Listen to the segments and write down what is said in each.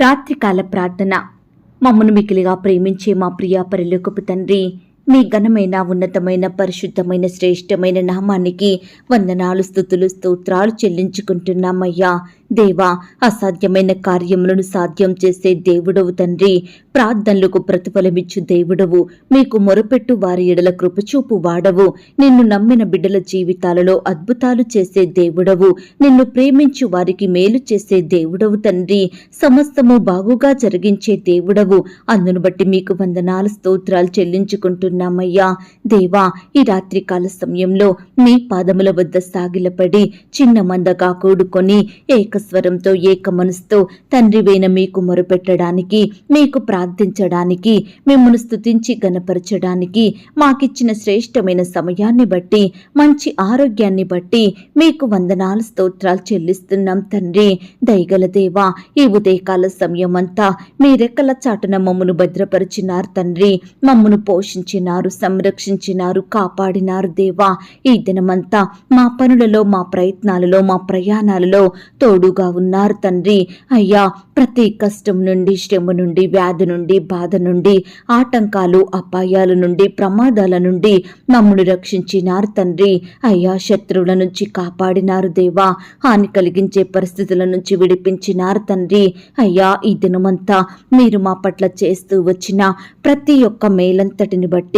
రాత్రికాల ప్రార్థన. మమ్మను మికిలిగా ప్రేమించే మా ప్రియ పరిలోకపు తండ్రి మీ ఘనమైన ఉన్నతమైన పరిశుద్ధమైన శ్రేష్టమైన నామానికి వందనాలు స్థుతులు స్తోత్రాలు చెల్లించుకుంటున్నామయ్యా. దేవా అసాధ్యమైన కార్యములను సాధ్యం చేసే దేవుడవు తండ్రి. ప్రార్థనలకు ప్రతిఫలమిచ్చు దేవుడవు. మీకు మొరపెట్టు వారి ఎడల కృపచూపు వాడవు. నిన్ను నమ్మిన బిడ్డల జీవితాలలో అద్భుతాలు చేసే దేవుడవు. నిన్ను ప్రేమించు వారికి మేలు చేసే దేవుడవు తండ్రి. సమస్తము బాగుగా జరిగించే దేవుడవు. అందును బట్టి మీకు వందనాలు స్తోత్రాలు చెల్లించుకుంటున్నామయ్యా దేవా ఈ రాత్రికాల సమయంలో మీ పాదముల వద్ద సాగిలపడి చిన్న మందగా కూడుకొని ఏకస్వరంతో ఏక మనసుతో తండ్రివైన మీకు మొరుపెట్టడానికి మీకు ప్రార్థించడానికి మిమ్మల్ని స్తుతించి గనపరచడానికి మాకిచ్చిన శ్రేష్టమైన సమయాన్ని బట్టి మంచి ఆరోగ్యాన్ని బట్టి మీకు వందనాలు స్తోత్రాలు చెల్లిస్తున్నాం తండ్రి. దయగల దేవా ఈ ఉదయకాల సమయం అంతా మీ రెక్కల చాటున మమ్మను భద్రపరిచినారు తండ్రి. మమ్మను పోషించినారు సంరక్షించినారు కాపాడినారు దేవా. ఈ దినమంతా మా పనులలో మా ప్రయత్నాలలో మా ప్రయాణాలలో తోడుగా ఉన్నారు తండ్రి. అయ్యా ప్రతి కష్టం నుండి శ్రమ నుండి వ్యాధి నుండి బాధ నుండి ఆటంకాలు అపాయాల నుండి ప్రమాదాల నుండి మమ్మను రక్షించినారు తండ్రి. అయ్యా శత్రువుల నుంచి కాపాడినారు దేవా. హాని కలిగించే పరిస్థితుల నుంచి విడిపించినారు తండ్రి. అయ్యా ఈ దినమంతా మీరు మా పట్ల చేస్తూ వచ్చిన ప్రతి ఒక్క మేలంతటిని బట్టి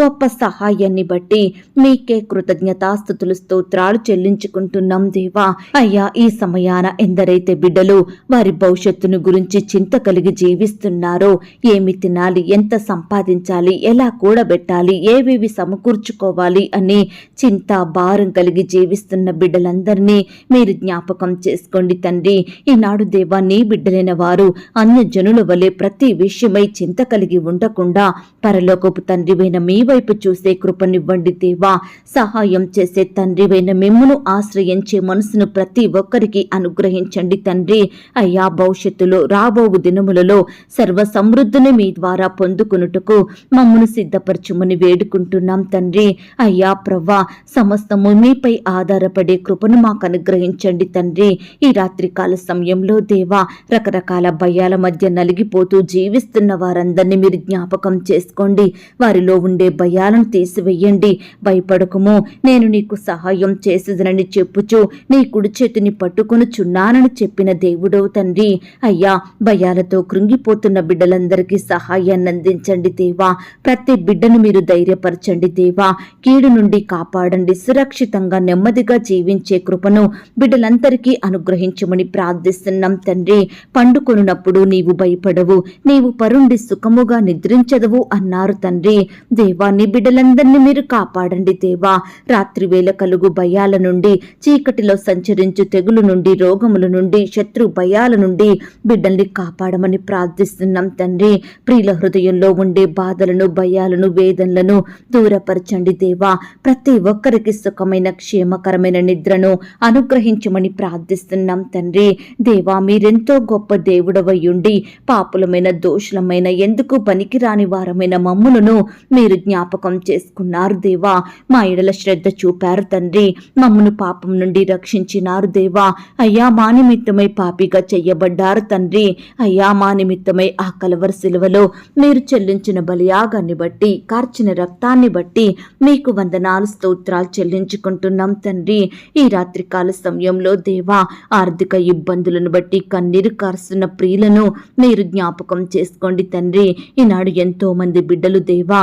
గొప్ప సహాయాన్ని బట్టి మీకే కృతజ్ఞతాస్థుతులు స్తోత్రాలు చెల్లించుకుంటున్నాం దేవా. అయ్యా ఈ సమయాన ఎందరైతే బిడ్డలు వారి భవిష్యత్తును గురించి చింత కలిగి జీవిస్తున్నారో ఏమి తినాలి ఎంత సంపాదించాలి ఎలా కూడబెట్టాలి ఏవేవి సమకూర్చుకోవాలి అని చింత భారం కలిగి జీవిస్తున్న బిడ్డలందరినీ మీరు జ్ఞాపకం చేసుకోండి తండ్రి. ఈనాడు దేవా నీ బిడ్డలైన వారు అన్య జనుల వలె ప్రతి విషయమై చింత కలిగి ఉండకుండా పరలోకపు తండ్రివైన మీ వైపు చూసే కృపనివ్వండి దేవా. సహాయం చేసే తండ్రివైన మిమ్మును ఆశ్రయించే మనసును ప్రతి ఒక్కరికి అనుగ్రహించండి తండ్రి. అయ్యా భవిష్యత్తులో రాబోవు దినములలో సర్వ సమృద్ధిని మీ ద్వారా పొందుకునుటకు మమ్మను సిద్ధపరచుమని వేడుకుంటున్నాం తండ్రి. అయ్యా ప్రవ్వా సమస్తము మీపై ఆధారపడే కృపను మాకు అనుగ్రహించండి తండ్రి. ఈ రాత్రికాల సమయంలో దేవా రకరకాల భయాల మధ్య నలిగిపోతూ జీవిస్తున్న వారందరినీ మీరు జ్ఞాపకం చేసుకోండి. వారిలో ఉండే భయాలను తీసివేయండి. భయపడకము. నేను నీకు సహాయం చేసేదనని చెప్పుచు నీ కుడి చేతిని పట్టుకొనుచున్నానని చెప్పిన దేవుడవు తండ్రి. అయ్యా భయాలతో కృంగిపోతున్న బిడ్డలందరికీ సహాయాన్ని అందించండి దేవా. ప్రతి బిడ్డను మీరు ధైర్యపరచండి దేవా. కీడు నుండి కాపాడండి. సురక్షితంగా నెమ్మదిగా జీవించే కృపను బిడ్డలందరికీ అనుగ్రహించమని ప్రార్థిస్తున్నాం తండ్రి. పండుకొనున్నప్పుడు నీవు భయపడవు. నీవు పరుండి సుఖముగా నిద్రించదవు అన్నారు తండ్రి. దేవా నీ బిడ్డలందరినీ మీరు కాపాడండి దేవా. రాత్రి వేళ కలుగు భయాల నుండి చీకటిలో సంచరించు తెగులు నుండి రోగముల నుండి శత్రు భయాల నుండి బిడ్డల్ని కాపాడమని ప్రార్థిస్తున్నాం తండ్రి. ప్రియుల హృదయంలో ఉండే బాధలను భయాలను వేదనలను దూరపరచండి దేవా. ప్రతి ఒక్కరికి సుఖమైన క్షేమకరమైన నిద్రను అనుగ్రహించమని ప్రార్థిస్తున్నాం తండ్రి. దేవా మీరెంతో గొప్ప దేవుడవయ్యుండి పాపులమైన దోషులమైన ఎందుకు పనికిరాని వారమైన మమ్ములను మీరు జ్ఞాపకం చేసుకున్నారు దేవా. మా ఎడల శ్రద్ధ చూపారు తండ్రి. మమ్మను పాపం నుండి రక్షించినారు దేవా. అయ్యా మా నిమిత్తమై పాపిగా చెయ్యబడ్డారు తండ్రి. అయ్యా మా నిమిత్తమై ఆ కలవర శిలువలో మీరు చెల్లించిన బలియాగాన్ని బట్టి కార్చిన రక్తాన్ని బట్టి మీకు వందనాలు స్తోత్రాలు చెల్లించుకుంటున్నాం తండ్రి. ఈ రాత్రికాల సమయంలో దేవా ఆర్థిక ఇబ్బందులను బట్టి కన్నీరు కారుస్తున్న ప్రియులను మీరు జ్ఞాపకం చేసుకోండి తండ్రి. ఈనాడు ఎంతో మంది బిడ్డలు దేవా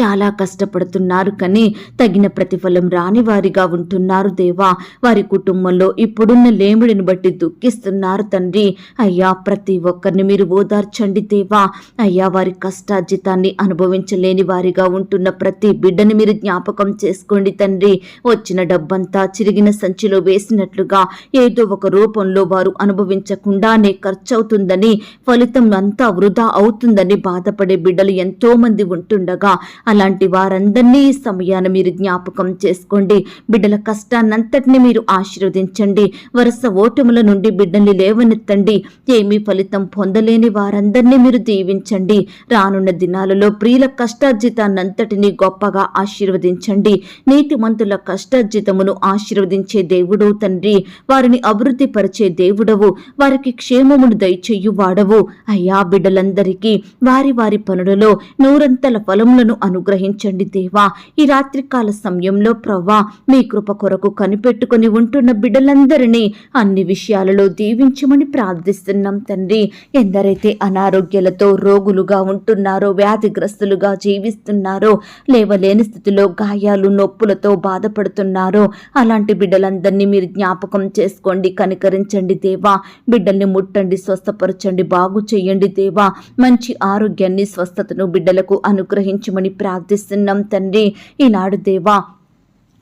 చాలా కష్టపడుతున్నారు కానీ తగిన ప్రతిఫలం రాని వారిగా ఉంటున్నారు దేవా. వారి కుటుంబంలో ఇప్పుడున్న లేముడిని బట్టి దుఃఖిస్తున్నారు తండ్రి. అయ్యా ప్రతి ఒక్కరిని మీరు ఓదార్చండి దేవా. అయ్యా వారి కష్టార్జితాన్ని అనుభవించలేని వారిగా ఉంటున్న ప్రతి బిడ్డని మీరు జ్ఞాపకం చేసుకోండి తండ్రి. వచ్చిన డబ్బంతా చిరిగిన సంచిలో వేసినట్లుగా ఏదో ఒక రూపంలో వారు అనుభవించకుండానే ఖర్చవుతుందని ఫలితం అంతా వృధా అవుతుందని బాధపడే బిడ్డలు ఎంతో మంది ఉంటుండగా అలాంటి వారందరినీ ఈ సమయాన మీరు జ్ఞాపకం చేసుకోండి. బిడ్డల కష్టాన్నంతటిని మీరు ఆశీర్వదించండి. వరుస ఓటముల నుండి బిడ్డల్ని లేవనెత్తండి. ఏమీ ఫలితం పొందలేని వారందరినీ మీరు దీవించండి. రానున్న దినాలలో ప్రియుల కష్టార్జితాన్నంతటిని గొప్పగా ఆశీర్వదించండి. నీతిమంతుల కష్టార్జితమును ఆశీర్వదించే దేవుడు తండ్రి. వారిని అభివృద్ధి పరిచే దేవుడవు. వారికి క్షేమమును దయచేయు వాడవు అయ్యా బిడ్డలందరికీ వారి వారి పనులలో నూరంతల ఫలములను అను అనుగ్రహించండి దేవా. ఈ రాత్రికాల సమయంలో ప్రవ్వా మీ కృప కొరకు కనిపెట్టుకుని ఉంటున్న బిడ్డలందరినీ అన్ని విషయాలలో దీవించమని ప్రార్థిస్తున్నాం తండ్రి. ఎందరైతే అనారోగ్యాలతో రోగులుగా ఉంటున్నారో వ్యాధిగ్రస్తులుగా జీవిస్తున్నారో లేవలేని స్థితిలో గాయాలు నొప్పులతో బాధపడుతున్నారో అలాంటి బిడ్డలందరినీ మీరు జ్ఞాపకం చేసుకోండి కనికరించండి దేవా. బిడ్డల్ని ముట్టండి స్వస్థపరచండి బాగు చేయండి దేవా. మంచి ఆరోగ్యాన్ని స్వస్థతను బిడ్డలకు అనుగ్రహించమని ప్రార్థిస్తున్నాం తండ్రి. ఈనాడు దేవా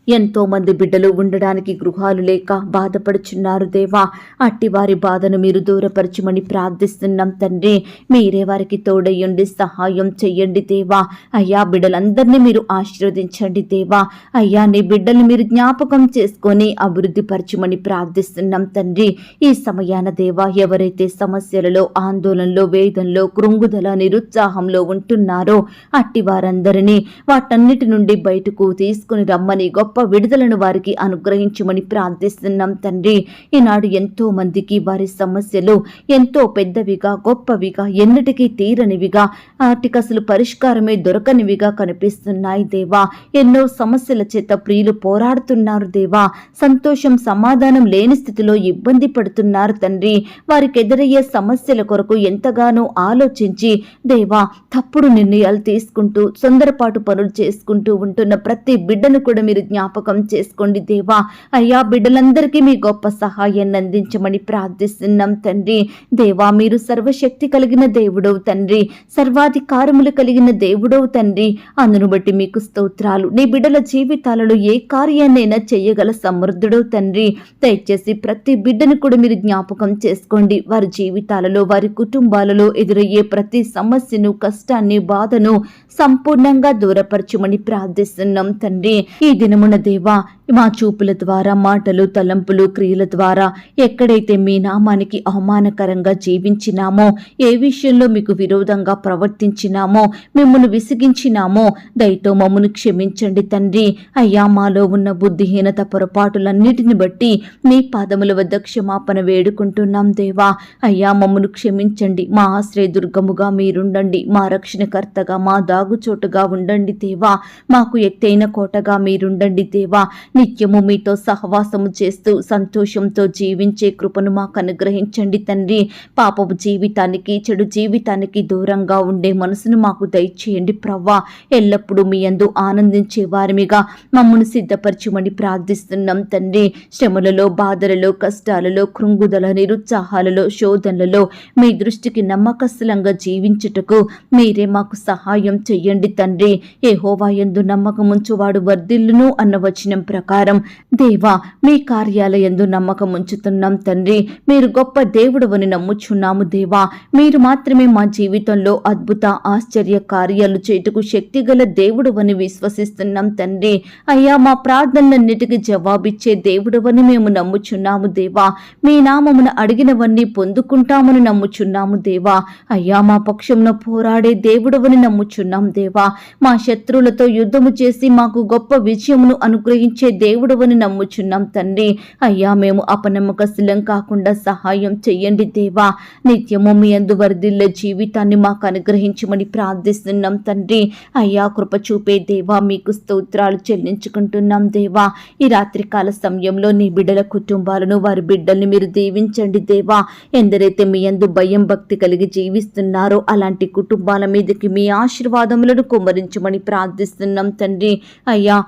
ఎంతో మంది బిడ్డలు ఉండడానికి గృహాలు లేక బాధపడుచున్నారు దేవా. అట్టి వారి బాధను మీరు దూరపరచమని ప్రార్థిస్తున్నాం తండ్రి. మీరే వారికి తోడయ్యండి సహాయం చెయ్యండి దేవా. అయ్యా బిడ్డలందరినీ మీరు ఆశీర్వదించండి దేవా. అయ్యా నీ బిడ్డల్ని మీరు జ్ఞాపకం చేసుకొని అభివృద్ధి పరచమని ప్రార్థిస్తున్నాం తండ్రి. ఈ సమయాన దేవా ఎవరైతే సమస్యలలో ఆందోళనలో వేదంలో కృంగుదల నిరుత్సాహంలో ఉంటున్నారో అట్టి వారందరినీ వాటన్నిటి నుండి బయటకు తీసుకుని రమ్మని గొప్ప విడుదలను వారికి అనుగ్రహించమని ప్రార్థిస్తున్నాం తండ్రి. ఈనాడు ఎంతో మందికి వారి సమస్యలు ఎంతో పెద్దవిగా గొప్పవిగా ఎన్నటికీ తీరనివిగా వాటికి అసలు పరిష్కారమే దొరకనివిగా కనిపిస్తున్నాయి దేవా. ఎన్నో సమస్యల చేత ప్రియులు పోరాడుతున్నారు దేవా. సంతోషం సమాధానం లేని స్థితిలో ఇబ్బంది పడుతున్నారు తండ్రి. వారికి ఎదురయ్యే సమస్యల కొరకు ఎంతగానో ఆలోచించి దేవా తప్పుడు నిర్ణయాలు తీసుకుంటూ తొందరపాటు పనులు చేసుకుంటూ ఉంటున్న ప్రతి బిడ్డను కూడా మీరు జ్ఞాపకం చేసుకోండి దేవా. అయ్యా బిడ్డలందరికీ మీ గొప్ప సహాయాన్ని అందించమని ప్రార్థిస్తున్నాం తండ్రి. దేవా మీరు సర్వశక్తి కలిగిన దేవుడవు తండ్రి. సర్వాధికారములు కలిగిన దేవుడవు తండ్రి. అందును బట్టి మీకు స్తోత్రాలు. నీ బిడ్డల జీవితాలలో ఏ కార్యాన్నైనా చేయగల సమృద్ధుడవు తండ్రి. దయచేసి ప్రతి బిడ్డను కూడా మీరు జ్ఞాపకం చేసుకోండి. వారి జీవితాలలో వారి కుటుంబాలలో ఎదురయ్యే ప్రతి సమస్యను కష్టాన్ని బాధను సంపూర్ణంగా దూరపరచమని ప్రార్థిస్తున్నాం తండ్రి. ఈ దినమున దేవా మా చూపుల ద్వారా మాటలు తలంపులు క్రియల ద్వారా ఎక్కడైతే మీ నామానికి అవమానకరంగా జీవించినామో ఏ విషయంలో మీకు విరోధంగా ప్రవర్తించినామో మిమ్మల్ని విసిగించినామో దయతో మమ్మను క్షమించండి తండ్రి. అయ్యా మాలో ఉన్న బుద్ధిహీనత పొరపాటులన్నిటిని బట్టి మీ పాదముల వద్ద క్షమాపణ వేడుకుంటున్నాం దేవా. అయ్యా మమ్మను క్షమించండి. మా ఆశ్రయ దుర్గముగా మీరుండండి. మా రక్షణకర్తగా మా దాగుచోటుగా ఉండండి దేవా. మాకు ఎత్తైన కోటగా మీరుండండి. దేవా నిత్యము మీతో సహవాసము చేస్తూ సంతోషంతో జీవించే కృపను మాకు అనుగ్రహించండి తండ్రి. పాపపు జీవితానికి చెడు జీవితానికి దూరంగా ఉండే మనసును మాకు దయచేయండి ప్రవ్వా. ఎల్లప్పుడూ మీ అందు ఆనందించే వారిమిగా మమ్మను సిద్ధపరచమని ప్రార్థిస్తున్నాం తండ్రి. శ్రమలలో బాధలలో కష్టాలలో కృంగుదల నిరుత్సాహాలలో శోధనలలో మీ దృష్టికి నమ్మకస్తులంగా జీవించుటకు మీరే మాకు సహాయం చెయ్యండి తండ్రి. ఏ హోవాయందు నమ్మకముంచువాడు వర్ధిల్లును అన్న వచనం ప్రకారం దేవా మీ కార్యాలయందు నమ్మకం ఉంచుతున్నాం తండ్రి. మీరు గొప్ప దేవుడవని నమ్ముచున్నాము దేవా. మీరు మాత్రమే మా జీవితంలో అద్భుత ఆశ్చర్య కార్యాలు చేటుకు శక్తిగల దేవుడవని విశ్వసిస్తున్నాం తండ్రి. అయ్యా మా ప్రార్థనలన్నిటికీ జవాబిచ్చే దేవుడవని మేము నమ్ముచున్నాము దేవా. మీ నామమున అడిగినవన్నీ పొందుకుంటామని నమ్ముచున్నాము దేవా. అయ్యా మా పక్షంలో పోరాడే దేవుడవని నమ్ముచున్నాం దేవా. మా శత్రువులతో యుద్ధము చేసి మాకు గొప్ప విజయమును అనుగ్రహించే దేవుడవని నమ్ముచున్నాం తండ్రి. అయ్యా మేము అపనమ్మకశీలం కాకుండా సహాయం చెయ్యండి దేవా. నిత్యము మీ అందు వరదిల్లే జీవితాన్ని మాకు అనుగ్రహించమని ప్రార్థిస్తున్నాం తండ్రి. అయ్యా కృప చూపే దేవా మీకు స్తోత్రాలు చెల్లించుకుంటున్నాం దేవా. ఈ రాత్రికాల సమయంలో నీ బిడ్డల కుటుంబాలను వారి బిడ్డల్ని మీరు దీవించండి దేవా. ఎందరైతే మీ అందు భయం భక్తి కలిగి జీవిస్తున్నారో అలాంటి కుటుంబాల మీదకి మీ ఆశీర్వాదములను కుమ్మరించమని ప్రార్థిస్తున్నాం తండ్రి. అయ్యా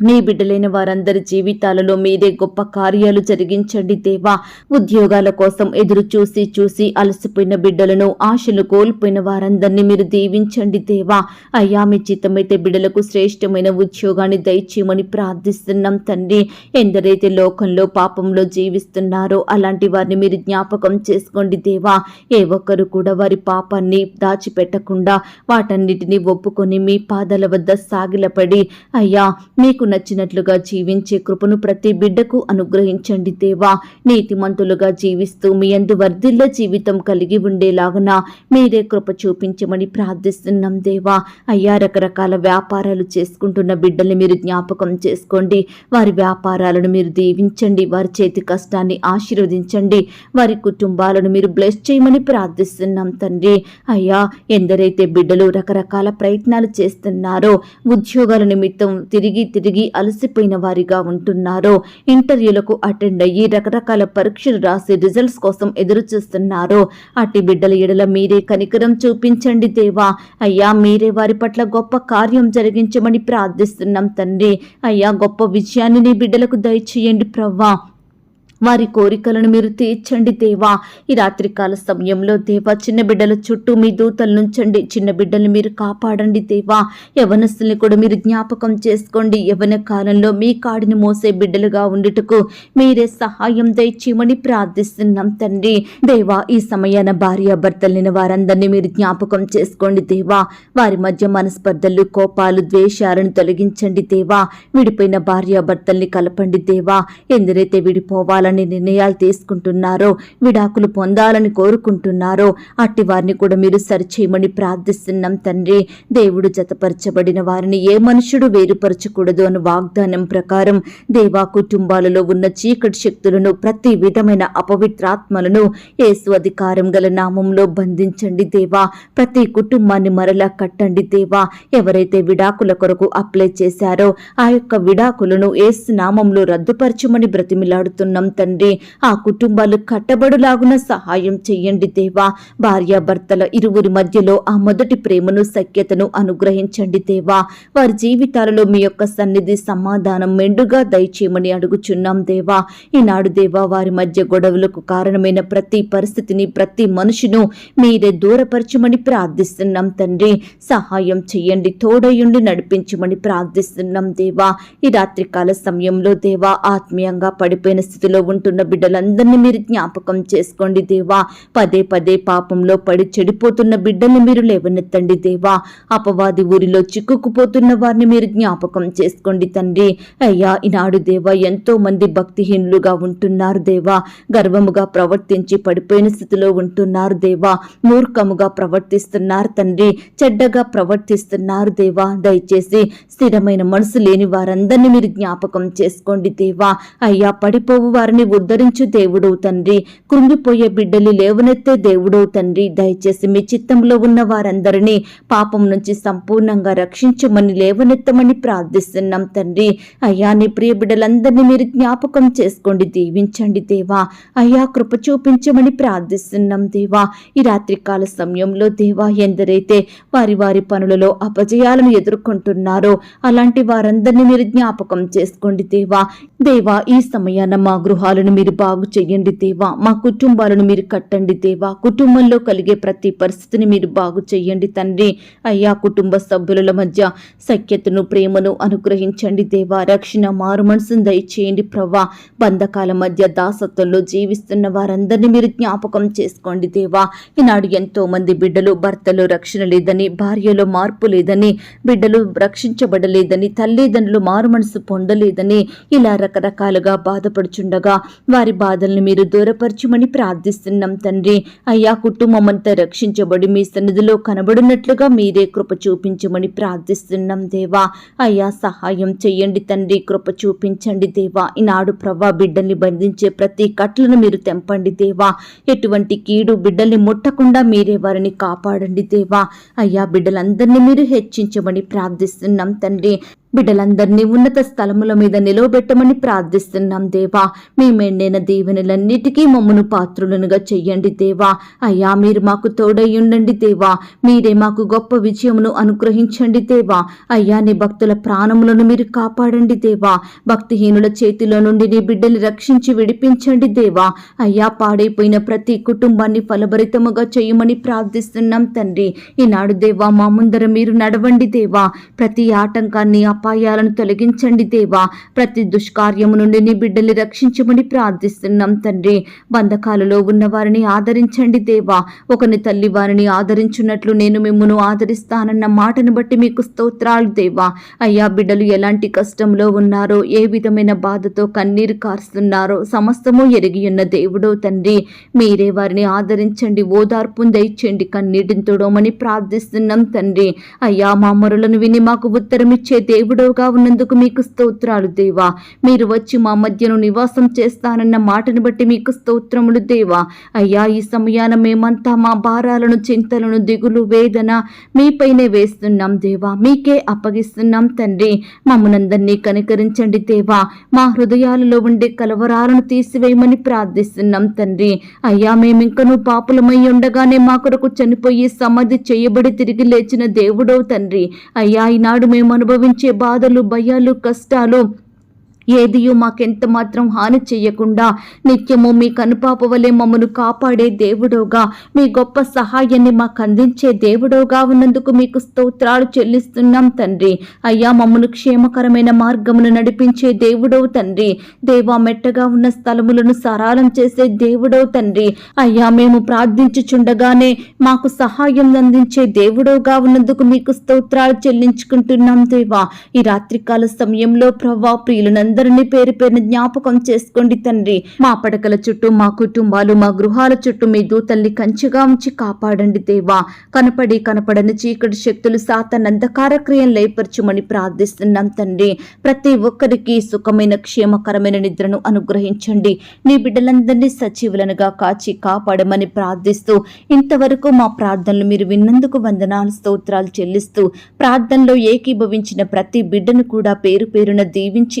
నీ బిడ్డలైన వారందరి జీవితాలలో మీదే గొప్ప కార్యాలు జరిగించండి దేవా. ఉద్యోగాల కోసం ఎదురు చూసి చూసి అలసిపోయిన బిడ్డలను ఆశలు కోల్పోయిన వారందరినీ మీరు దీవించండి దేవా. అయ్యా మీ చిత్తమైతే బిడ్డలకు శ్రేష్టమైన ఉద్యోగాన్ని దయచేయమని ప్రార్థిస్తున్నాం తండ్రి. ఎందరైతే లోకంలో పాపంలో జీవిస్తున్నారో అలాంటి వారిని మీరు జ్ఞాపకం చేసుకోండి దేవా. ఏ ఒక్కరు కూడా వారి పాపాన్ని దాచిపెట్టకుండా వాటన్నిటిని ఒప్పుకొని మీ పాదాల వద్ద సాగిలపడి అయ్యా మీకు నచ్చినట్లుగా జీవించే కృపను ప్రతి బిడ్డకు అనుగ్రహించండి దేవా. నీతిమంతులుగా జీవిస్తూ మీ అందు వర్ధిల్ల జీవితం కలిగి ఉండేలాగున మీరే కృప చూపించమని ప్రార్థిస్తున్నాం దేవా. అయ్యా రకరకాల వ్యాపారాలు చేసుకుంటున్న బిడ్డల్ని మీరు జ్ఞాపకం చేసుకోండి. వారి వ్యాపారాలను మీరు దీవించండి. వారి చేతి కష్టాన్ని ఆశీర్వదించండి. వారి కుటుంబాలను మీరు బ్లెస్ చేయమని ప్రార్థిస్తున్నాం తండ్రి. అయ్యా ఎందరైతే బిడ్డలు రకరకాల ప్రయత్నాలు చేస్తున్నారో ఉద్యోగాల నిమిత్తం తిరిగి తిరిగి అలసిపోయిన వారిగా ఉంటున్నారో. ఇంటర్వ్యూలకు అటెండ్ అయ్యి రకరకాల పరీక్షలు రాసి రిజల్ట్స్ కోసం ఎదురు చూస్తున్నారో అట్టి బిడ్డల ఎడల మీరే కనికరం చూపించండి దేవా. అయ్యా మీరే వారి పట్ల గొప్ప కార్యం జరిగించమని ప్రార్థిస్తున్నాం తండ్రి. అయ్యా గొప్ప విజయాన్ని నీ బిడ్డలకు దయచేయండి ప్రవ్వా. వారి కోరికలను మీరు తీర్చండి దేవా. ఈ రాత్రికాల సమయంలో దేవా చిన్న బిడ్డల చుట్టూ మీ దూతలు నుంచండి. చిన్న బిడ్డల్ని మీరు కాపాడండి దేవా. యవనస్తుల్ని కూడా మీరు జ్ఞాపకం చేసుకోండి. యవన కాలంలో మీ కాడిని మోసే బిడ్డలుగా ఉండుటకు మీరే సహాయం దయచేయమని ప్రార్థిస్తున్నాం తండ్రి. దేవా ఈ సమయాన భార్యాభర్తలైన వారందరినీ మీరు జ్ఞాపకం చేసుకోండి దేవా. వారి మధ్య మనస్పర్ధలు కోపాలు ద్వేషాలను తొలగించండి దేవా. విడిపోయిన భార్యాభర్తల్ని కలపండి దేవా. ఎందరైతే విడిపోవాలని నిర్ణయాలు తీసుకుంటున్నారో విడాకులు పొందాలని కోరుకుంటున్నారో అట్టి వారిని కూడా మీరు సరిచేయమని ప్రార్థిస్తున్నాం తండ్రి. దేవుడు జతపరచబడిన వారిని ఏ మనుషుడు వేరుపరచకూడదు అని వాగ్దానం ప్రకారం దేవా కుటుంబాలలో ఉన్న చీకటి శక్తులను ప్రతి విధమైన అపవిత్రాత్మలను యేసు అధికారం గల నామంలో బంధించండి దేవా. ప్రతి కుటుంబాన్ని మరలా కట్టండి దేవా. ఎవరైతే విడాకుల కొరకు అప్లై చేశారో ఆ యొక్క విడాకులను ఏసు నామంలో రద్దుపరచమని బ్రతిమిలాడుతున్నాం తండ్రి. ఆ కుటుంబాలు కట్టబడులాగున సహాయం చెయ్యండి దేవా. భార్యాభర్తల ఇరువురి మధ్యలో ఆ మొదటి ప్రేమను సఖ్యతను అనుగ్రహించండి దేవా. వారి జీవితాలలో మీ యొక్క సన్నిధి సమాధానం మెండుగా దయచేయమని అడుగుచున్నాం దేవా. ఈనాడు దేవా వారి మధ్య గొడవలకు కారణమైన ప్రతి పరిస్థితిని ప్రతి మనుషును మీరే దూరపరచమని ప్రార్థిస్తున్నాం తండ్రి. సహాయం చెయ్యండి తోడయుండి నడిపించమని ప్రార్థిస్తున్నాం దేవా. ఈ రాత్రికాల సమయంలో దేవా ఆత్మీయంగా పడిపోయిన స్థితిలో ఉంటున్న బిడ్డలందరినీ మీరు జ్ఞాపకం చేసుకోండి దేవా. పదే పదే పాపంలో పడి చెడిపోతున్న బిడ్డల్ని మీరు లేవనెత్తండి దేవా. అపవాది ఊరిలో చిక్కుకుపోతున్న వారిని మీరు జ్ఞాపకం చేసుకోండి తండ్రి. అయ్యా ఈనాడు దేవా ఎంతో మంది భక్తిహీనులుగా ఉంటున్నారు దేవా. గర్వముగా ప్రవర్తించి పడిపోయిన స్థితిలో ఉంటున్నారు దేవా. మూర్ఖముగా ప్రవర్తిస్తున్నారు తండ్రి. చెడ్డగా ప్రవర్తిస్తున్నారు దేవా. దయచేసి స్థిరమైన మనసు లేని వారందరినీ మీరు జ్ఞాపకం చేసుకోండి దేవా. అయ్యా పడిపోవు వారిని వారిని ఉద్ధరించు దేవుడవు తండ్రి. కృంగిపోయే బిడ్డలు లేవనెత్తే దేవుడవు తండ్రి. దయచేసి మీ చిత్తంలో ఉన్న వారందరినీ పాపం నుంచి సంపూర్ణంగా రక్షించమని లేవనెత్తమని ప్రార్థిస్తున్నాం తండ్రి. అయ్యా నీ ప్రియ బిడ్డలందరినీ మీరు జ్ఞాపకం చేసుకోండి దీవించండి దేవా. అయ్యా కృప చూపించమని ప్రార్థిస్తున్నాం దేవా. ఈ రాత్రికాల సమయంలో దేవా ఎందరైతే వారి వారి పనులలో అపజయాలను ఎదుర్కొంటున్నారో అలాంటి వారందరినీ మీరు జ్ఞాపకం చేసుకోండి దేవా. దేవా ఈ సమయాన మా గృహ గృహాలను మీరు బాగు చేయండి దేవా. మా కుటుంబాలను మీరు కట్టండి దేవా. కుటుంబంలో కలిగే ప్రతి పరిస్థితిని మీరు బాగు చేయండి తండ్రి. అయ్యా కుటుంబ సభ్యుల మధ్య సఖ్యతను ప్రేమను అనుగ్రహించండి దేవా. రక్షణ మారు మనసును దయచేయండి ప్రవ్వా బంధకాల మధ్య దాసత్వంలో జీవిస్తున్న వారందరినీ మీరు జ్ఞాపకం చేసుకోండి దేవా. ఈనాడు ఎంతో మంది బిడ్డలు భర్తలో రక్షణ లేదని భార్యలో మార్పు లేదని బిడ్డలు రక్షించబడలేదని తల్లిదండ్రులు మారు మనసు పొందలేదని ఇలా రకరకాలుగా బాధపడుచుండగా వారి బాధల్ని మీరు దూరపరచమని ప్రార్థిస్తున్నాం తండ్రి. అయ్యా కుటుంబం అంతా రక్షించబడి మీ సన్నిధిలో కనబడినట్లుగా మీరే కృప చూపించమని ప్రార్థిస్తున్నాం దేవా. అయ్యా సహాయం చెయ్యండి తండ్రి కృప చూపించండి దేవా. ఈనాడు ప్రభా బిడ్డల్ని బంధించే ప్రతి కట్లను మీరు తెంపండి దేవా. ఎటువంటి కీడు బిడ్డల్ని ముట్టకుండా మీరే వారిని కాపాడండి దేవా. అయ్యా బిడ్డలందరినీ మీరు హెచ్చించమని ప్రార్థిస్తున్నాం తండ్రి. బిడ్డలందరినీ ఉన్నత స్థలముల మీద నిలవబెట్టమని ప్రార్థిస్తున్నాం దేవా. మీ మెండైన దీవెనలన్నిటికీ మమ్మను పాత్రులనుగా చెయ్యండి దేవా. అయ్యా మీరు మాకు తోడై ఉండండి దేవా. మీరే మాకు గొప్ప విజయమును అనుగ్రహించండి దేవా. అయ్యా నీ భక్తుల ప్రాణములను మీరు కాపాడండి దేవా. భక్తిహీనుల చేతిలో నుండి నీ బిడ్డని రక్షించి విడిపించండి దేవా. అయ్యా పాడైపోయిన ప్రతి కుటుంబాన్ని ఫలభరితముగా చేయమని ప్రార్థిస్తున్నాం తండ్రి. ఈనాడు దేవా మా ముందర మీరు నడవండి దేవా. ప్రతి ఆటంకాన్ని అపాయాలను తొలగించండి దేవా. ప్రతి దుష్కార్యము నుండి నీ బిడ్డల్ని రక్షించమని ప్రార్థిస్తున్నాం తండ్రి. బంధకాలలో ఉన్న వారిని ఆదరించండి దేవా. ఒకని తల్లి వారిని ఆదరించున్నట్లు నేను మిమ్మను ఆదరిస్తానన్న మాటను బట్టి మీకు స్తోత్రాలు దేవా. అయ్యా బిడ్డలు ఎలాంటి కష్టంలో ఉన్నారో ఏ విధమైన బాధతో కన్నీరు కారుస్తున్నారో సమస్తము ఎరిగి ఉన్న దేవుడో తండ్రి. మీరే వారిని ఆదరించండి ఓదార్పును దయచేయండి కన్నీటిని తొడవమని ప్రార్థిస్తున్నాం తండ్రి. అయ్యా మా మొరలను విని మాకు ఉత్తరమిచ్చే దేవుడవుగా ఉన్నందుకు మీకు స్తోత్రాలు దేవా. మీరు వచ్చి మా మధ్యను నివాసం చేస్తానన్న మాటను బట్టి మీకు స్తోత్రములు దేవా. అయ్యా ఈ సమయాన మేమంతా మా భారాలను చింతలను దిగులు వేదన మీపైనే వేస్తున్నాం దేవా. మీకే అప్పగిస్తున్నాం తండ్రి. మమ్మనందరినీ కనికరించండి దేవా. మా హృదయాలలో ఉండే కలవరాలను తీసివేయమని ప్రార్థిస్తున్నాం తండ్రి. అయ్యా మేమింకను పాపులమై ఉండగానే మా కొరకు చనిపోయి సమాధి చేయబడి తిరిగి లేచిన దేవుడో తండ్రి. అయ్యా ఈనాడు మేము అనుభవించే బాధలు భయాలు కష్టాలు ఏదియు మాకెంత మాత్రం హాని చెయ్యకుండా నిత్యము మీ కనుపాప వలె మమ్మను కాపాడే దేవుడోగా మీ గొప్ప సహాయాన్ని మాకు అందించే దేవుడోగా ఉన్నందుకు మీకు స్తోత్రాలు చెల్లిస్తున్నాం తండ్రి. అయ్యా మమ్మను క్షేమకరమైన మార్గమును నడిపించే దేవుడవు తండ్రి. దేవా మెట్టగా ఉన్న స్థలములను సరాలం చేసే దేవుడవు తండ్రి. అయ్యా మేము ప్రార్థించుచుండగానే మాకు సహాయం అందించే దేవుడోగా ఉన్నందుకు మీకు స్తోత్రాలు చెల్లించుకుంటున్నాం దేవా. ఈ రాత్రికాల సమయంలో ప్రభా ప్రియులనందరినీ పేరు పేరున జ్ఞాపకం చేసుకోండి తండ్రి. మా పడకల చుట్టూ మా కుటుంబాలు మా గృహాల చుట్టూ మీ దూతల్ని కంచిగా ఉంచి కాపాడండి దేవా. కనపడి కనపడని చీకటి శక్తులు సాతన్ అంధకార క్రియను లేపరచుమని ప్రార్థిస్తున్నాం తండ్రి. ప్రతి ఒక్కరికి సుఖమైన క్షేమకరమైన నిద్రను అనుగ్రహించండి. నీ బిడ్డలందరినీ సజీవులనుగా కాచి కాపాడమని ప్రార్థిస్తూ ఇంతవరకు మా ప్రార్థనలు మీరు విన్నందుకు వందనాలు స్తోత్రాలు చెల్లిస్తూ ప్రార్థనలో ఏకీభవించిన ప్రతి బిడ్డను కూడా పేరు పేరున దీవించి